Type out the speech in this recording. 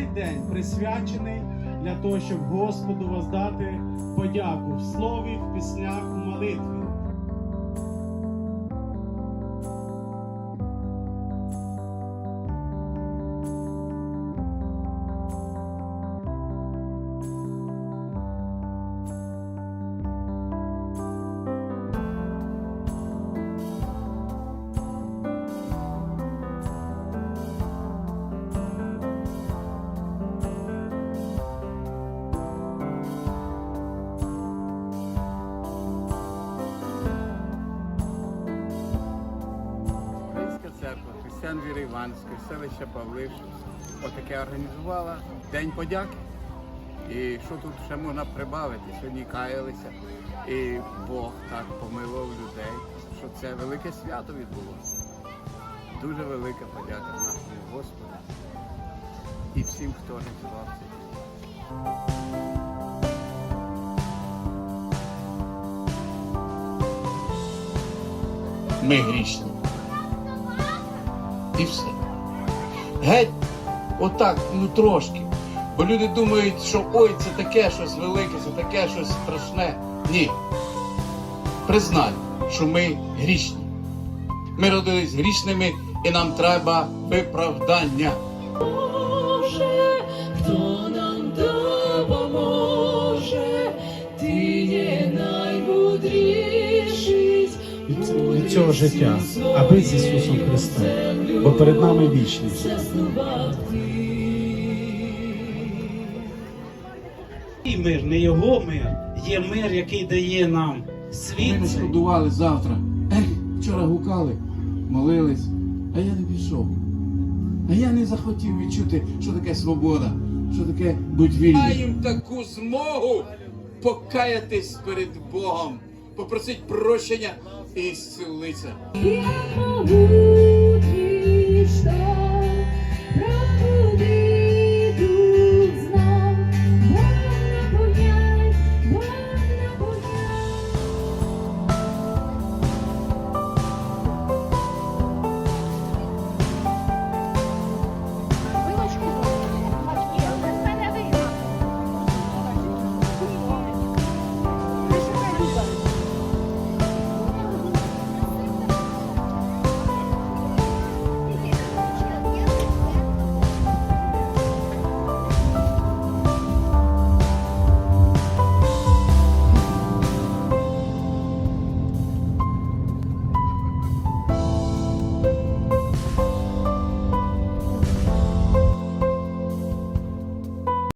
цей день присвячений для того, щоб Господу воздати подяку в слові, в піснях, в молитві. Віри Іванської, селища Павлишин, отаке організувала День подяки. І що тут ще можна прибавити? Сьогодні каялися. І Бог так помилував людей, що це велике свято відбулося. Дуже велика подяка нашому Господу і всім, хто організував це. ми грішні. І все. Геть, отак, ну трошки. Бо люди думають, що ой, це таке щось велике, це таке щось страшне. Ні. Признай, що ми грішні. Ми родились грішними і нам треба виправдання. Боже, хто нам допоможе, ти є наймудріший. Цього життя, аби з Ісусом Христом, бо перед нами вічність. І мир, не його мир, є мир, який дає нам світ. не цей. шкодували завтра. Ех, вчора гукали, молились, а я не пішов. А я не захотів відчути, що таке свобода, що таке будь вільним. Їм таку змогу покаятись перед Богом, попросить прощення і зцілитися. Я пробую